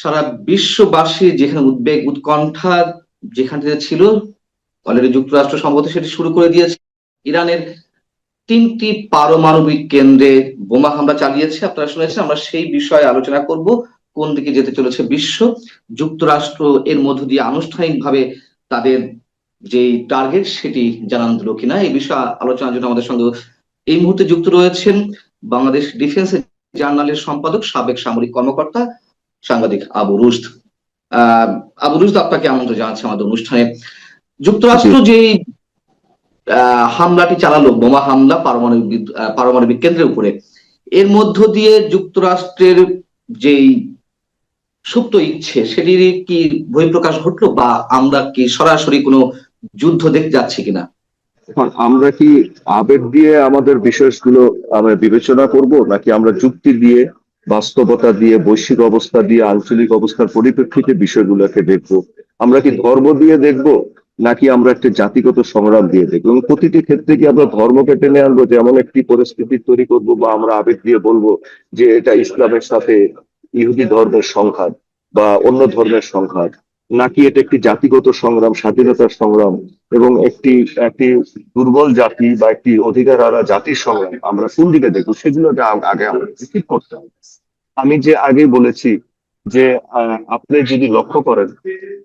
সারা বিশ্ববাসী যেখানে উদ্বেগ, উৎকণ্ঠা যেখান থেকে ছিল, অলরেডি যুক্তরাষ্ট্র সম্ভবত সেটি শুরু করে দিয়েছে। ইরানের তিনটি পারমাণবিক কেন্দ্রে বোমা হামলা চালিয়েছে। আপনারা শুনেছেন, আমরা সেই বিষয়ে আলোচনা করব, কোন দিকে যেতে চলেছে বিশ্ব। যুক্তরাষ্ট্র এর মধ্য দিয়ে আনুষ্ঠানিকভাবে তাদের যে টার্গেট, সেটি জানান দিল কিনা, এই বিষয়ে আলোচনার জন্য আমাদের সঙ্গে এই মুহূর্তে যুক্ত রয়েছেন বাংলাদেশ ডিফেন্স জার্নালের সম্পাদক, সাবেক সামরিক কর্মকর্তা সাংবাদিক আবু আহ আবু রুশদ আপনাকে আমন্ত্রণ জানাচ্ছি আমাদের অনুষ্ঠানে। যুক্তরাষ্ট্র যে হামলাটি চালালো বোমা হামলা পারমাণবিক পারমাণবিক কেন্দ্রের উপরে এর মধ্য দিয়ে যুক্তরাষ্ট্রের যেই সুপ্ত ইচ্ছে সেটির কি বহিঃপ্রকাশ ঘটলো বা আমরা কি সরাসরি কোনো যুদ্ধ দেখতে যাচ্ছি কিনা? এখন আমরা কি আবেগ দিয়ে আমাদের বিষয়গুলো আমরা বিবেচনা করব নাকি আমরা যুক্তি দিয়ে বাস্তবতা দিয়ে, বৈশ্বিক অবস্থা দিয়ে, আঞ্চলিক অবস্থার পরিপ্রেক্ষিতে বিষয়গুলোকে দেখব। আমরা কি ধর্ম দিয়ে দেখব, নাকি আমরা একটা জাতিগত সংগ্রাম দিয়ে দেখব? এবং প্রতিটি ক্ষেত্রে কি আমরা ধর্মকে টেনে আনব যেমন একটি পরিস্থিতি তৈরি করব বা আমরা আবেগ দিয়ে বলব যে এটা ইসলামের সাথে ইহুদি ধর্মের সংঘাত বা অন্য ধর্মের সংঘাত? নাকি এটা একটি জাতিগত সংগ্রাম, স্বাধীনতার সংগ্রাম এবং একটি একটি দুর্বল জাতি বা একটি অধিকার হারা জাতির সংগ্রাম? আমরা কোন দিকে দেখব? সেগুলো আগে আমরা ঠিক করতে হবে। আমি যে আগে বলেছি যে আপনি যদি লক্ষ্য করেন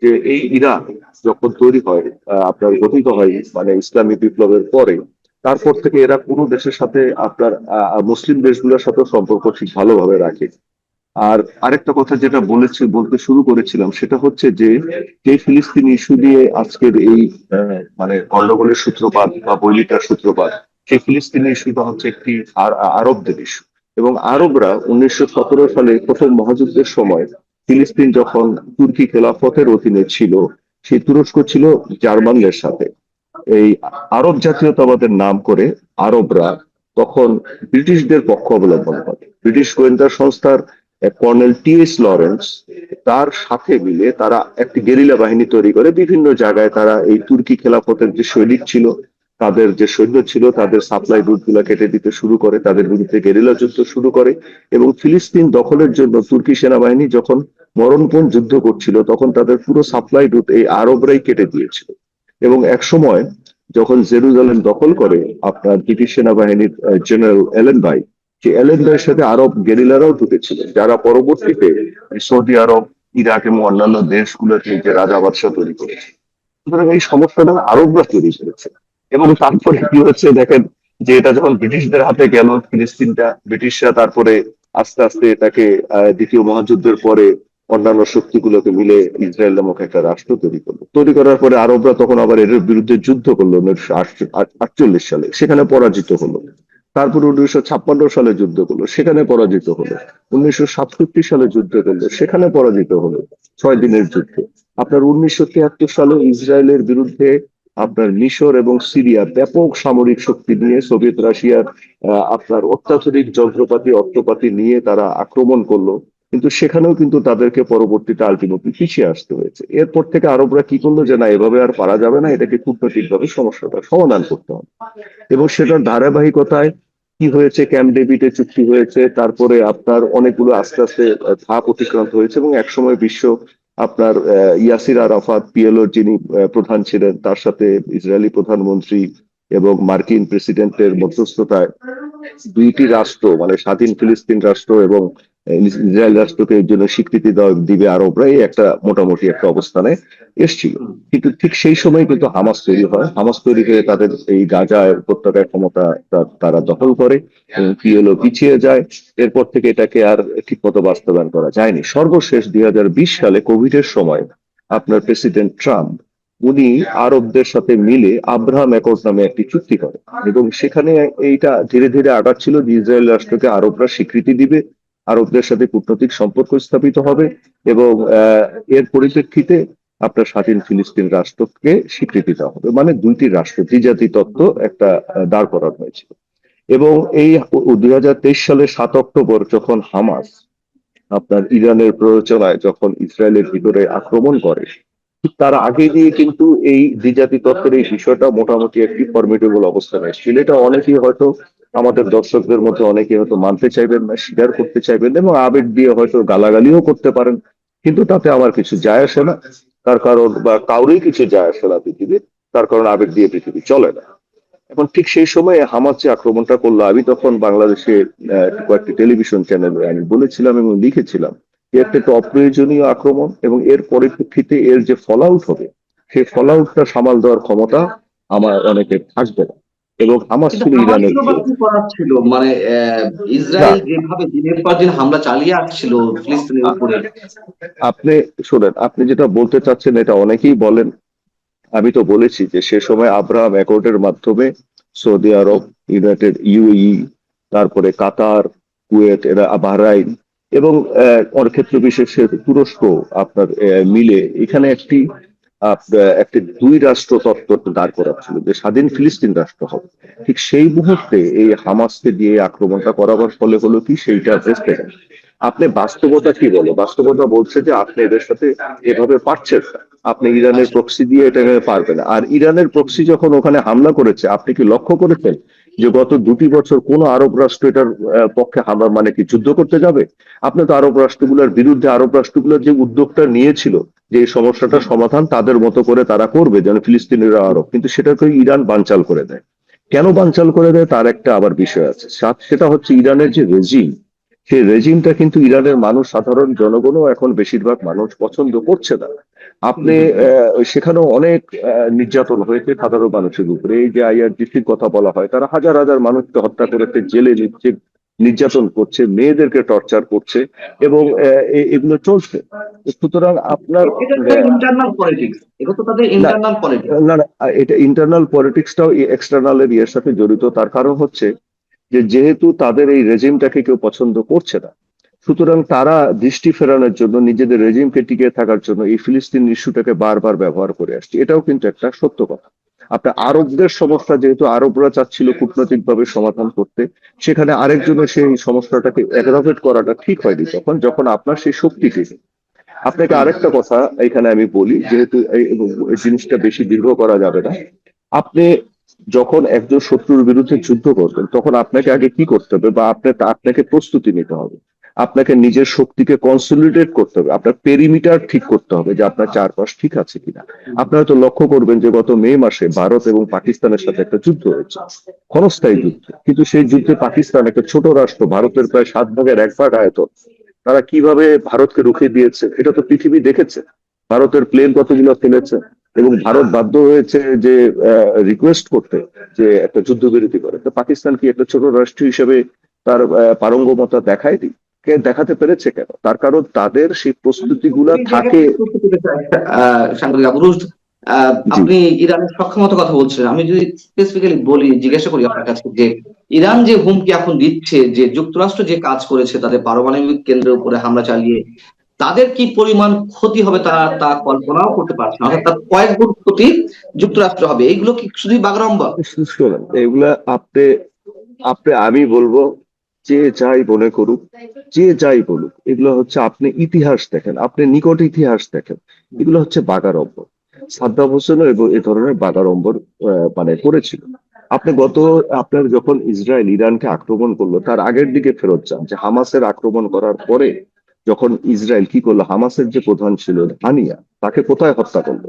যে এই ইরান যখন তৈরি হয় আপনার গঠিত হয় মানে ইসলামী বিপ্লবের পরে, তারপর থেকে এরা কোনো দেশের সাথে আপনার মুসলিম দেশগুলোর সাথে সম্পর্ক ঠিক ভালোভাবে রাখে। আর আরেকটা কথা যেটা বলেছি, বলতে শুরু করেছিলাম, সেটা হচ্ছে যে যে ফিলিস্তিনি ইস্যু দিয়ে আজকের এই মানে গন্ডগোলের সূত্রপাত বা বৈলিটার সূত্রপাত, সেই ফিলিস্তিনি ইস্যুটা হচ্ছে একটি আরবদের ইস্যু। এবং আরবরা উনিশশো সতেরো সালে প্রথম মহাযুদ্ধের সময় ফিলিস্তিন যখন তুর্কি খেলাফতের অধীনে ছিল, সেই তুরস্ক ছিল জার্মানদের সাথে। এই আরব জাতীয়তাবাদের নাম করে আরবরা তখন ব্রিটিশদের পক্ষ অবলম্বন করে। ব্রিটিশ গোয়েন্দা সংস্থার কর্নেল টি এস লরেন্স তার সাথে মিলে তারা একটি গেরিলা বাহিনী তৈরি করে। বিভিন্ন জায়গায় তারা এই তুর্কি খেলাফতের যে সৈনিক ছিল, তাদের যে সৈন্য ছিল, তাদের সাপ্লাই রুটগুলা কেটে দিতে শুরু করে, তাদের বিরুদ্ধে গেরিলা যুদ্ধ শুরু করে এবং ফিলিস্তিন দখলের জন্য তুর্কি সেনাবাহিনী যখন মরণপণ যুদ্ধ করছিল, তখন তাদের পুরো সাপ্লাই রুট এই আরবরাই কেটে দিয়েছিল। এবং এক সময় যখন জেরুজালেম দখল করে, আপনার ব্রিটিশ সেনাবাহিনীর জেনারেল এলেন ভাই যে এলেন ভাইয়ের সাথে আরব গেরিলারাও ঢুকেছিলেন, যারা পরবর্তীতে সৌদি আরব, ইরাক এবং অন্যান্য দেশগুলোতে যে রাজা বাদশাহ তৈরি করেছে। সুতরাং এই সমস্যাটা আরবরা তৈরি করেছে। এবং তারপরে কি হচ্ছে দেখেন, যে এটা যখন ব্রিটিশদের হাতে গেল, ফিলিস্তিনটা, ব্রিটিশরা তারপরে আস্তে আস্তে এটাকে দ্বিতীয় মহাযুদ্ধের পরে অন্যান্য শক্তিগুলোকে মিলে ইসরায়েল নামক একটা রাষ্ট্র তৈরি করল। তৈরি করার পরে আরবরা তখন আবার এর বিরুদ্ধে যুদ্ধ করল, উনিশশো আটচল্লিশ সালে। সেখানে পরাজিত হলো। তারপরে উনিশশো ছাপ্পান্ন সালে যুদ্ধ করল, সেখানে পরাজিত হলো। উনিশশো সাতষট্টি সালে যুদ্ধ করল, সেখানে পরাজিত হলো ছয় দিনের যুদ্ধে। আপনার উনিশশো তিয়াত্তর সালে ইসরায়েলের বিরুদ্ধে আপনার মিশর এবং সিরিয়া ব্যাপক সামরিক শক্তি নিয়ে সোভিয়েত রাশিয়ার আপনার অত্যাধুনিক যন্ত্রপাতি অর্থপাতি নিয়ে তারা আক্রমণ করল। কিন্তু সেখানেও কিন্তু তাদেরকে পরবর্তীতে আলটিমেটলি পিছিয়ে আসতে হয়েছে। এরপর থেকে আরবরা কি করল যে, না, এভাবে আর পারা যাবে না, এটাকে কূটনৈতিক ভাবে সমস্যাটা সমাধান করতে হবে। এবং সেটার ধারাবাহিকতায় কি হয়েছে ক্যাম্প ডেভিডে চুক্তি হয়েছে, তারপরে আপনার অনেকগুলো আস্তে আস্তে ধাপ অতিক্রান্ত হয়েছে এবং একসময় বিশ্ব আপনার ইয়াসির আরাফাত পিএলওর যিনি প্রধান ছিলেন, তার সাথে ইসরায়েলি প্রধানমন্ত্রী এবং মার্কিন প্রেসিডেন্টের মধ্যস্থতায় দুইটি রাষ্ট্র মানে স্বাধীন ফিলিস্তিন রাষ্ট্র এবং ইসরায়েল রাষ্ট্রকে এর জন্য স্বীকৃতি দিবে আরবরাই একটা মোটামুটি একটা অবস্থানে এসছিল। কিন্তু ঠিক সেই সময় কিন্তু হামাস তৈরি হয়। হামাস তৈরি হয়ে তাদের এই গাজা উপত্যকার ক্ষমতা তারা দখল করে পিএলও পিছিয়ে যায়। এরপর থেকে এটাকে আর ঠিক মতো বাস্তবায়ন করা যায়নি। সর্বশেষ দুই হাজার বিশ সালে কোভিড এর সময় আপনার প্রেসিডেন্ট ট্রাম্প, উনি আরবদের সাথে মিলে আব্রাহাম অ্যাকর্ড নামে একটি চুক্তি করে এবং সেখানে এইটা ধীরে ধীরে আগাচ্ছিল যে ইসরায়েল রাষ্ট্রকে আরবরা স্বীকৃতি দিবে। আরবদের সাথে কূটনৈতিক সম্পর্ক স্থাপিত হবে এবং এর পরিপ্রেক্ষিতে আপনার স্বাধীন ফিলিস্তিন রাষ্ট্রকে স্বীকৃতি দেওয়া হবে। মানে দুইটি রাষ্ট্র, দ্বিজাতি তত্ত্ব একটা দাঁড় করানো হয়েছিল। এবং এই দুই হাজার তেইশ সালের সাত অক্টোবর যখন হামাস আপনার ইরানের প্ররোচনায় যখন ইসরায়েলের ভিতরে আক্রমণ করে তার আগে দিয়ে কিন্তু এই দ্বিজাতি তত্ত্বের এই বিষয়টা মোটামুটি একটি ফর্মেটেবল অবস্থানে এসেছিল। এটা অনেকেই হয়তো আমাদের দর্শকদের মধ্যে অনেকে হয়তো মানতে চাইবেন না স্বীকার করতে চাইবেন এবং আবেগ দিয়ে হয়তো গালাগালিও করতে পারেন, কিন্তু তাতে আমার কিছু যায় আসে না। তার কারণ বা কাউরেই কিছু যায় আসে না পৃথিবীর, তার কারণ আবেগ দিয়ে পৃথিবী চলে না। এখন ঠিক সেই সময়ে হামাস যে আক্রমণটা করল, আমি তখন বাংলাদেশে কয়েকটি টেলিভিশন চ্যানেলে আমি বলেছিলাম এবং লিখেছিলাম। একটা একটা অপ্রয়োজনীয় আক্রমণ এবং এর পরিপ্রেক্ষিতে এর যে ফল আউট হবে সেই ফল আউটটা সামাল দেওয়ার ক্ষমতা আমার অনেকে থাকবে না। এবং হামাস ছিল ইরানের ছিল মানে ইসরায়েল যেভাবে দিনের পর দিন হামলা চালিয়ে আসছিল ফিলিস্তিনের উপরে। আপনি শোনেন আপনি যেটা বলতে চাচ্ছেন এটা অনেকেই বলেন। আমি তো বলেছি যে সে সময় আব্রাহাম অ্যাকর্ডের মাধ্যমে সৌদি আরব ইউনাইটেড ইউই তারপরে কাতার কুয়েত এরা বাহরাইন এবং ওর ক্ষেত্র বিশেষে তুরস্ক আপনার মিলে এখানে একটি একটি দুই রাষ্ট্র তত্ত্ব দাঁড় করাচ্ছিল, যে স্বাধীন ফিলিস্তিন রাষ্ট্র হবে। ঠিক সেই মুহূর্তে এই হামাসকে দিয়ে আক্রমণটা করাবার ফলে হলো কি, সেইটা গেল আপনি বাস্তবতা কি বলো? বাস্তবতা বলছে যে আপনি এদের সাথে এভাবে পারছেন না। আপনি ইরানের প্রক্সি দিয়ে এটা পারবেন। আর ইরানের প্রক্সি যখন ওখানে হামলা করেছে, আপনি কি লক্ষ্য করেছেন যে গত দুটি বছর কোন আরব রাষ্ট্র এটার পক্ষে হামলা মানে কি যুদ্ধ করতে যাবে? আপনি তো আরব রাষ্ট্রগুলোর বিরুদ্ধে, আরব রাষ্ট্রগুলোর যে উদ্যোগটা নিয়েছিল, যে এই সমস্যাটা সমাধান তাদের মতো করে তারা করবে, যেন ফিলিস্তিনিরা আরব। কিন্তু সেটাকে ইরান বানচাল করে দেয়। কেন বানচাল করে দেয়? তার একটা আবার বিষয় আছে। সেটা হচ্ছে ইরানের যে রেজিম সেই রেজিমটা কিন্তু ইরানের মানুষ, সাধারণ জনগণও এখন বেশিরভাগ মানুষ পছন্দ করছে না। আপনি সেখানেও অনেক নির্যাতন হয়েছে সাধারণ মানুষের উপরে। এই যে আইআরজিসির কথা বলা হয় তারা হাজার হাজার মানুষকে হত্যা করেছে জেলে নিচ্ছে নির্যাতন করছে মেয়েদেরকে টর্চার করছে এবং এগুলো চলছে। সুতরাং আপনার এটা ইন্টারনাল এটা ইন্টারনাল পলিটিক্স না না এটা ইন্টারনাল পলিটিক্সটাও এক্সটার্নাল এর ইয়ের সাথে জড়িত। তার কারণ হচ্ছে যে যেহেতু তাদের এই রেজিমটাকে কেউ পছন্দ করছে না সুতরাং তারা দৃষ্টি ফেরানোর জন্য নিজেদের রেজিমকে টিকে থাকার জন্য এই ফিলিস্তিন ইস্যুটাকে বারবার ব্যবহার করে আসছে। এটাও কিন্তু একটা সত্য কথা। আপনার আরবদের সমস্যা যেহেতু আরবরা চাচ্ছিল কূটনৈতিকভাবে সমাধান করতে, সেখানে আরেকজনের সেই সমস্যাটাকে অ্যাগ্রাভেট করাটা ঠিক হয়নি তখন, যখন আপনার সেই শক্তিকে। আপনাকে আরেকটা কথা এখানে আমি বলি, যেহেতু এই জিনিসটা বেশি দীর্ঘ করা যাবে না। আপনি যখন একজন শত্রুর বিরুদ্ধে যুদ্ধ করবেন, তখন আপনাকে আগে কি করতে হবে বা আপনাকে আপনাকে প্রস্তুতি নিতে হবে। আপনাকে নিজের শক্তিকে কনসলিডেট করতে হবে। আপনার পেরিমিটার ঠিক করতে হবে যে আপনার চারপাশ ঠিক আছে কিনা। আপনারা তো লক্ষ্য করবেন যে গত মে মাসে ভারত এবং পাকিস্তানের সাথে একটা যুদ্ধ হয়েছে। ক্ষণস্থায়ী যুদ্ধ। কিন্তু সেই যুদ্ধে পাকিস্তান একটা ছোট রাষ্ট্র, ভারতের প্রায় সাত ভাগের এক ভাগ আয়তন। তারা কীভাবে ভারতকে রুখে দিয়েছে এটা তো পৃথিবী দেখেছে। ভারতের প্লেন কতগুলো ফেলেছে এবং ভারত বাধ্য হয়েছে যে রিকোয়েস্ট করতে যে একটা যুদ্ধবিরতি করে। তো পাকিস্তান কি একটা ছোট রাষ্ট্র হিসেবে তার পারঙ্গমতা দেখায় দি কে দেখাতে পেরেছে কেন? তার কারণ তাদের সেই প্রস্তুতি গুলা থাকে আহ, সাংবাদিক আবরুজ আপনি ইরানের সক্ষমতার কথা বলছেন। আমি যদি স্পেসিফিক্যালি বলি জিজ্ঞাসা করি আপনার কাছে যে ইরান যে হুমকি এখন দিচ্ছে যে যুক্তরাষ্ট্র যে কাজ করেছে তাদের পারমাণবিক কেন্দ্রের উপরে হামলা চালিয়ে তাদের কি পরিমাণ ক্ষতি হবে তারা তা কল্পনাও করতে পারছে না অর্থাৎ কয়েক গুণ ক্ষতি যুক্তরাষ্ট্র হবে। এইগুলো কি শুধুই বাগরম্বা এগুলা আপনি আপনি আমি বলব যে যাই মনে করুক যে যাই বলুক এগুলো হচ্ছে আপনি ইতিহাস দেখেন আপনি নিকট ইতিহাস দেখেন এগুলো হচ্ছে বাগাড়ম্বর সাদ্দাম হোসেনও এব- এ ধরনের বাগাড়ম্বর আহ, মানে করেছিল। আপনি গত আপনার যখন ইসরায়েল ইরানকে আক্রমণ করল তার আগের দিকে ফেরত যান যে হামাসের আক্রমণ করার পরে যখন ইসরায়েল কি করল হামাসের যে প্রধান ছিল হানিয়া তাকে কোথায় হত্যা করল?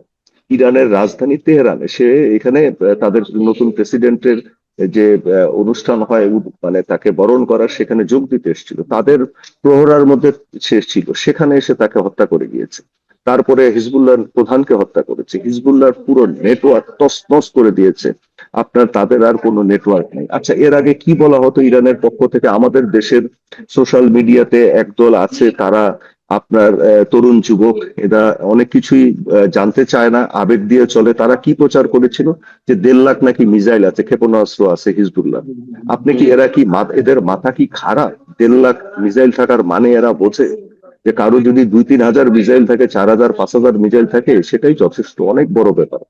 ইরানের রাজধানী তেহরানে সে এখানে তাদের নতুন প্রেসিডেন্টের যে অনুষ্ঠান হয় মানে তাকে বরণ করার সেখানে যোগ দিতে এসেছিল। তাদের প্রহরার মধ্যে সে ছিল। সেখানে এসে তাকে হত্যা করে গিয়েছে। তারপরে হিজবুল্লাহর প্রধানকে হত্যা করেছে। হিজবুল্লাহর পুরো নেটওয়ার্ক তছনছ করে দিয়েছে। আপনার, তাদের আর কোনো নেটওয়ার্ক নেই। আচ্ছা এর আগে কি বলা হতো ইরানের পক্ষ থেকে? আমাদের দেশের সোশ্যাল মিডিয়াতে একদল আছে, তারা আপনার তরুণ যুবক, এরা অনেক কিছুই জানতে চায় না, আবেগ দিয়ে চলে। তারা কি প্রচার করেছিল? যে দেড় লাখ নাকি মিসাইল আছে, ক্ষেপণাস্ত্র আছে, হিজবুল্লাহ। আপনি কি, এরা কি এদের মাথা কি খারাপ? দেড় লাখ মিসাইল থাকার মানে এরা বোঝে? যে কারও যদি দুই তিন হাজার মিসাইল থাকে, চার হাজার, পাঁচ হাজার মিসাইল থাকে, সেটাই যথেষ্ট। অনেক বড় ব্যাপার।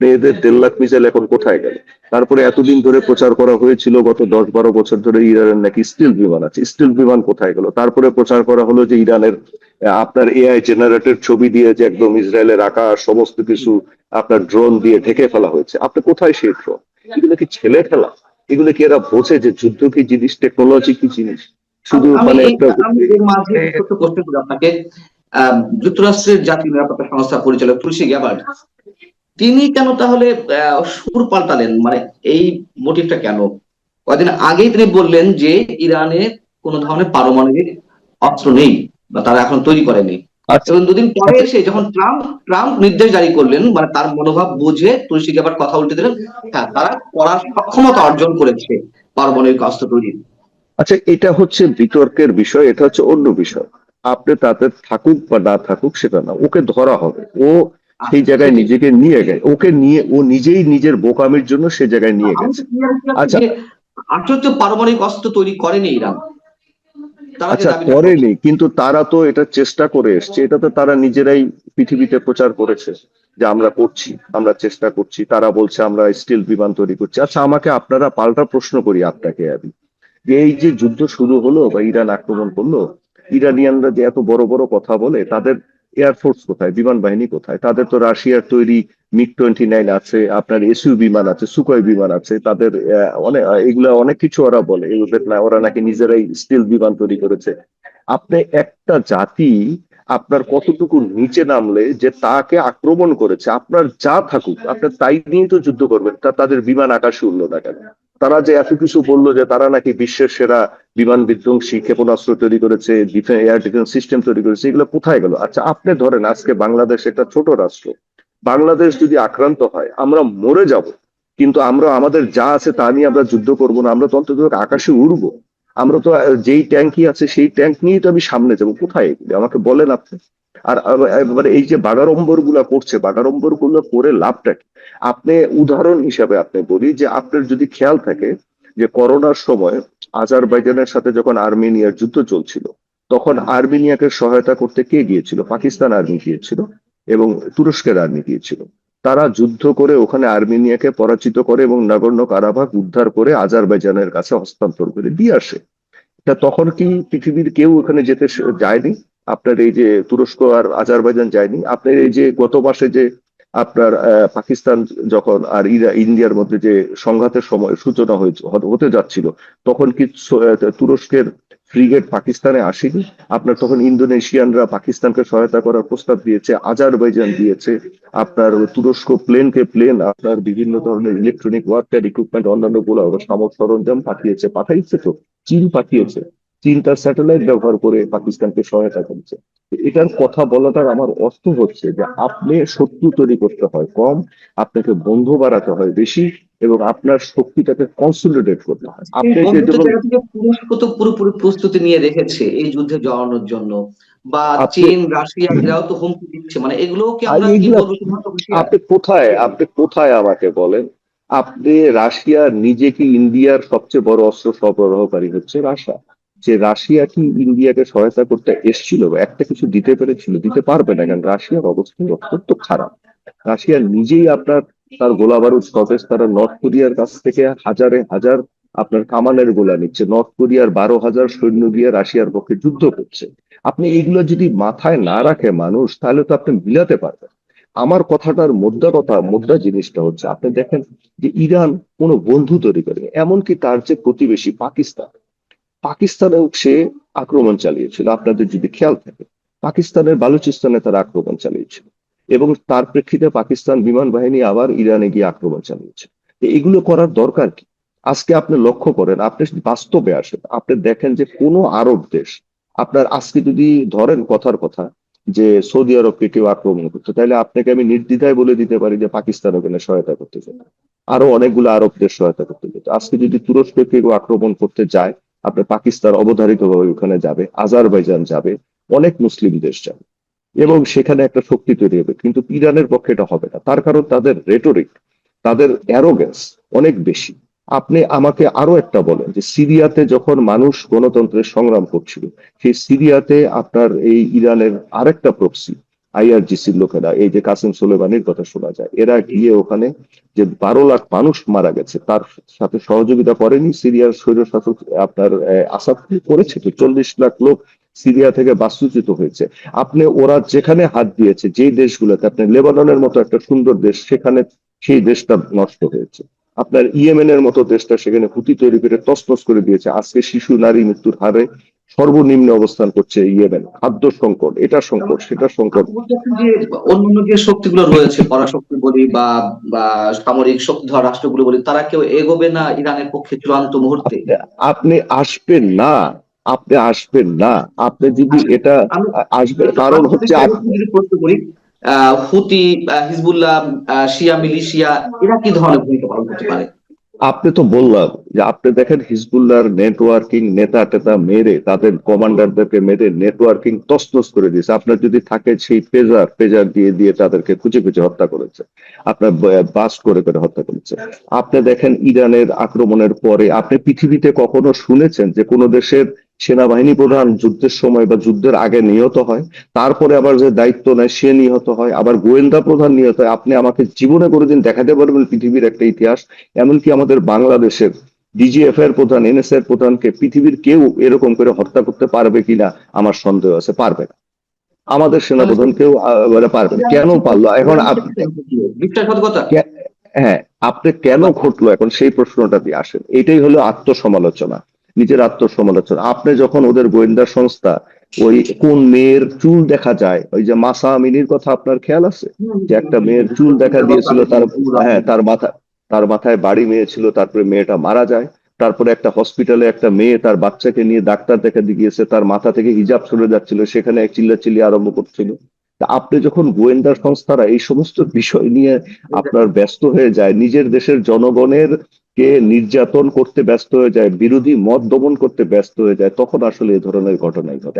এদের দেড় লাখ মিসাইল এখন কোথায় গেল? তারপরে এতদিন ধরে প্রচার করা হয়েছিল গত দশ বারো বছর ধরে ইরানের নাকি স্টিল বিমান আছে। স্টিল বিমান কোথায় গেল? তারপরে প্রচার করা হলো যে ইরানের আহ, আপনার এআই জেনারেটেড ছবি দিয়ে যে একদম ইসরায়েলের আকাশ সমস্ত কিছু আপনার ড্রোন দিয়ে ঢেকে ফেলা হয়েছে। আপনি কোথায় সেই ড্রোন এগুলো কি ছেলে খেলা? এগুলো কি এরা বোঝে যে যুদ্ধ কি জিনিস টেকনোলজি কি জিনিস? শুধু মানে আপনাকে আহ, যুক্তরাষ্ট্রের জাতীয় নিরাপত্তা সংস্থা পরিচালক তুলসী গ্যাবার্ড তিনি কেন তাহলে সুর পাল্টালেন? মানে এই মোটিভটা কেন? কয়েকদিন আগেই তিনি বললেন যে ইরানে কোনো ধরনের পারমাণবিক অস্ত্র নেই বা তারা এখন তৈরি করেনি। আচ্ছা। এবং দুদিন পরে এসে যখন ট্রাম্প ট্রাম্প নির্দেশ জারি করলেন মানে তার মনোভাব বুঝে তুলসী গ্যাবার্ড কথা উল্টে দিলেন হ্যাঁ তারা করার সক্ষমতা অর্জন করেছে পারমাণবিক অস্ত্র তৈরি আচ্ছা এটা হচ্ছে বিতর্কের বিষয় এটা হচ্ছে অন্য বিষয়। আপনি তাতে থাকুক বা না থাকুক সেটা না। ওকে ধরা হবে। ও সেই জায়গায় নিজেকে নিয়ে গেছে। ওকে নিয়ে ও নিজেই নিজের বোকামির জন্য সে জায়গায় নিয়ে গেছে। তো আচ্ছা। যে আশ্চর্য পারমাণবিক অস্ত্র তৈরি করেনি ইরান। আচ্ছা করেনি কিন্তু তারা তো এটা চেষ্টা করে এসছে। এটা তো তারা নিজেরাই পৃথিবীতে প্রচার করেছে যে আমরা করছি আমরা চেষ্টা করছি। তারা বলছে আমরা স্টিল বিমান তৈরি করছি। আচ্ছা আমাকে আপনারা পাল্টা প্রশ্ন করি আপনাকে আমি যে এই যে যুদ্ধ শুরু হলো বা ইরান আক্রমণ করল ইরানিয়ানরা যে এত বড় বড় কথা বলে তাদের এয়ারফোর্স কোথায়? বিমান বাহিনী কোথায়? তাদের তো রাশিয়ার তৈরি মিগ টোয়েন্টি নাইন আছে, আপনার এসইউ বিমান আছে, সুকয় বিমান আছে, তাদের অনেক এগুলা অনেক কিছু ওরা বলে। না, ওরা নাকি নিজেরাই স্টিল বিমান তৈরি করেছে। আপনি একটা জাতি আপনার কতটুকু নিচে নামলে যে তাকে আক্রমণ করেছে, আপনার যা থাকুক আপনার তাই নিয়ে তো যুদ্ধ করবেন, তা তাদের বিমান আকাশে উঠল না কেন? তারা যে এত কিছু বলল যে তারা নাকি বিশ্বের সেরা বিমান বিধ্বংসী ক্ষেপণাস্ত্র তৈরি করেছে এয়ার ডিফেন্স সিস্টেম তৈরি করেছে, এগুলো কোথায় গেল? আচ্ছা আপনি ধরেন আজকে বাংলাদেশ একটা ছোট রাষ্ট্র। বাংলাদেশ যদি আক্রান্ত হয়, আমরা মরে যাব। কিন্তু আমরা, আমাদের যা আছে তা নিয়ে আমরা যুদ্ধ করব না, আমরা তো অন্তত আকাশে উড়বো। আমরা তো, যেই ট্যাঙ্কি আছে, সেই ট্যাঙ্ক নিয়েই তো আমি সামনে যাব। কোথায়? আমাকে বলেন আপনি। আর এবারে এই যে বাগাড়ম্বরগুলা করছে বাগাড়ম্বরগুলো করে লাভটা কি? আপনি উদাহরণ হিসাবে আপনি বলি যে আপনার যদি খেয়াল থাকে যে করোনার সময় আজারবাইজানের সাথে যখন আর্মেনিয়ার যুদ্ধ চলছিল, তখন আর্মেনিয়াকে সহায়তা করতে কে গিয়েছিল? পাকিস্তান আর্মি গিয়েছিল এবং তুরস্কের আর্মি গিয়েছিল। তারা যুদ্ধ করে ওখানে আর্মেনিয়াকে পরাজিত করে এবং নাগর্ণ কারাবাগ উদ্ধার করে আজারবাইজানের কাছে হস্তান্তর করে দিয়ে আসে। তা তখন কি পৃথিবীর কেউ ওখানে যেতে যায়নি? আপনার এই যে তুরস্ক আর আজারবাইজান যায়নি, আপনার এই যে গত মাসে যে আপনার পাকিস্তান যখন আর ইরা- ইন্ডিয়ার মধ্যে যে সংঘাতের সময় সূচনা হয়েছে হতে যাচ্ছিল, তখন কি তুরস্কের ফ্রিগেট পাকিস্তানে আসেনি? আপনার তখন ইন্দোনেশিয়ানরা পাকিস্তানকে সহায়তা করার প্রস্তাব দিয়েছে, আজারবাইজান দিয়েছে, আপনার তুরস্ক প্লেনকে প্লেন, আপনার বিভিন্ন ধরনের ইলেকট্রনিক ওয়ারফেয়ার ইকুইপমেন্ট অন্যান্যগুলো সামক সরঞ্জাম পাঠিয়েছে, পাঠাইছে তো, চীন পাঠিয়েছে। চীন তার স্যাটেলাইট ব্যবহার করে পাকিস্তানকে সহায়তা করছে। এটার কথা বলাটার আমার অর্থ হচ্ছে যে আপনি শত্রু তৈরি করতে হয় কম আপনাকে বন্ধু বাড়াতে হয় বেশি এবং আপনার শক্তিটাকে কনসলিডেট করতে হয়। আপনি তুরস্ক তো পুরোপুরি প্রস্তুতি নিয়ে রেখেছে এই যুদ্ধে জড়ানোর জন্য বা চীন রাশিয়া এরাও তো হুমকি দিচ্ছে মানে এগুলোও কি আমরা কি এগুলা-? আপনি কোথায় আপনি কোথায় আমাকে বলেন? আপনি রাশিয়া নিজে কি ইন্ডিয়ার সবচেয়ে বড় অস্ত্র সরবরাহকারী হচ্ছে রাশিয়া? যে রাশিয়া কি ইন্ডিয়াকে সহায়তা করতে এসেছিল বা একটা কিছু দিতে পেরেছিল, দিতে পারবে না, কারণ রাশিয়ার অবস্থা অত্যন্ত খারাপ। রাশিয়া নিজেই আপনার তার গোলা বারুদ স্টপেজ তারা নর্থ কোরিয়ার কাছ থেকে হাজারে হাজার আপনার কামানের গোলা নিচ্ছে। নর্থ কোরিয়ার বারো হাজার সৈন্য দিয়ে রাশিয়ার পক্ষে যুদ্ধ করছে। আপনি এগুলো যদি মাথায় না রাখে মানুষ, তাহলে তো আপনি মিলাতে পারবেন। আমার কথাটার মোদ্দা কথা মোদ্দা জিনিসটা হচ্ছে, আপনি দেখেন যে ইরান কোনো বন্ধু তৈরি করে এমনকি তার যে প্রতিবেশী পাকিস্তান পাকিস্তানেও সে আক্রমণ চালিয়েছিল। আপনাদের যদি খেয়াল থাকে, পাকিস্তানের বালুচিস্তানে তারা আক্রমণ চালিয়েছিল এবং তার প্রেক্ষিতে পাকিস্তান বিমান বাহিনী আবার ইরানে গিয়ে আক্রমণ চালিয়েছে এগুলো করার দরকার কি? আজকে আপনি লক্ষ্য করেন, আপনি বাস্তবে আসেন, আপনি দেখেন যে কোনো আরব দেশ, আপনার আজকে যদি ধরেন কথার কথা যে সৌদি আরবকে কেউ আক্রমণ করতো তাহলে আপনাকে আমি নির্দ্বিধায় বলে দিতে পারি যে পাকিস্তান ওখানে সহায়তা করতে যেত আরও অনেকগুলো আরব দেশ সহায়তা করতে যেত আজকে যদি তুরস্ককে কেউ আক্রমণ করতে যায় আপনার পাকিস্তান অবধারিত ভাবে ওখানে যাবে, আজারবাইজান যাবে, অনেক মুসলিম দেশ যাবে। এবং সেখানে একটা শক্তি তৈরি হবে, কিন্তু ইরানের পক্ষে এটা হবে না। তার কারণ তাদের রেটরিক তাদের অ্যারোগেন্স অনেক বেশি। আপনি আমাকে আরও একটা বলেন যে সিরিয়াতে যখন মানুষ গণতন্ত্রের সংগ্রাম করছিল, সেই সিরিয়াতে আপনার এই ইরানের আরেকটা প্রক্সি আইআরজিসির লোকেরা, এই যে কাসিম সোলেমানির কথা শোনা যায়, এরা গিয়ে ওখানে যে বারো লাখ মানুষ মারা গেছে, তার সাথে সহযোগিতা করেনি, সিরিয়ার স্বৈর শাসক আপনার আসাদ করেছে তো, চল্লিশ লাখ লোক সিরিয়া থেকে বাস্তুচ্যুত হয়েছে। আপনি, ওরা যেখানে হাত দিয়েছে যে দেশগুলোতে, আপনি লেবাননের মতো একটা সুন্দর দেশ, সেখানে সেই দেশটা নষ্ট হয়েছে। আপনার ইয়েমেন এর মতো দেশটা সেখানে হুতি তৈরি করে তসতস করে দিয়েছে। আজকে শিশু নারী মৃত্যুর হারে সর্বনিম্ন অবস্থান করছে ইয়েমেন। খাদ্য সংকট এটা সংকট সেটা সংকট। অন্যান্য যে শক্তিগুলো রয়েছে পরাশক্তি বলি বা বা সামরিক শক্তিধর রাষ্ট্রগুলো বলি তারা কেউ এগোবে না ইরানের পক্ষে চূড়ান্ত মুহূর্তে? আপনি আসবেন না আপনি আসবেন না। আপনি যদি এটা আসবেন কারণ হচ্ছে হুতি হিজবুল্লাহ শিয়া মিলিশিয়া এরা কি ধরনের ভূমিকা পালন করতে পারে? আপনি তো বললাম যে আপনি দেখেন হিজবুল্লাহর নেটওয়ার্কিং নেতা টেতা মেরে, তাদের কমান্ডারদেরকে মেরে নেটওয়ার্কিং তসতস করে দিয়েছে। আপনার যদি থাকে সেই পেজার পেজার দিয়ে দিয়ে তাদেরকে খুঁজে খুঁজে হত্যা করেছে। আপনার বাস করে করে হত্যা করেছে। আপনি দেখেন ইরানের আক্রমণের পরে, আপনি পৃথিবীতে কখনো শুনেছেন যে কোনো দেশের সেনাবাহিনী প্রধান যুদ্ধের সময় বা যুদ্ধের আগে নিহত হয় তারপরে আবার যে দায়িত্ব নেয় সে নিহত হয় আবার গোয়েন্দা প্রধান নিহত হয়। আপনি আমাকে জীবনে কোনোদিন দেখাতে পারবেন পৃথিবীর একটা ইতিহাস এমনকি আমাদের বাংলাদেশের ডিজিএফ এর প্রধান এনএস এর প্রধানকে পৃথিবীর কেউ এরকম করে হত্যা করতে পারবে কিনা আমার সন্দেহ আছে পারবে না। আমাদের সেনাপ্রধান কেউ পারবে না। কেন পারল? এখন হ্যাঁ আপনি কেন ঘটলো? এখন সেই প্রশ্নটা দিয়ে আসেন। এটাই হলো আত্মসমালোচনা। নিজের আত্মসমালোচনা। আপনি যখন ওদের গোয়েন্দা সংস্থা, ওই কোন মেয়ের চুল দেখা যায়, ওই যে মাসা আমিনীর কথা আপনার খেয়াল আছে? যে একটা মেয়ের চুল দেখা দিয়েছিল তার হ্যাঁ তার মাথা, তার মাথায় বাড়ি মেয়ে ছিল, তারপরে মেয়েটা মারা যায়। তারপরে একটা হসপিটালে একটা মেয়ে তার বাচ্চাকে নিয়ে ডাক্তার দেখাতে গিয়েছে, তার মাথা থেকে হিজাব সরে যাচ্ছিল, সেখানে এক চিল্লাচিল্লি আরম্ভ করছিল। তা আপনি যখন গোয়েন্দা সংস্থারা এই সমস্ত বিষয় নিয়ে আপনার ব্যস্ত হয়ে যায়, নিজের দেশের জনগণের কে নির্যাতন করতে ব্যস্ত হয়ে যায়, বিরোধী মত দমন করতে ব্যস্ত হয়ে যায়, তখন আসলে এ ধরনের ঘটনাই ঘটে।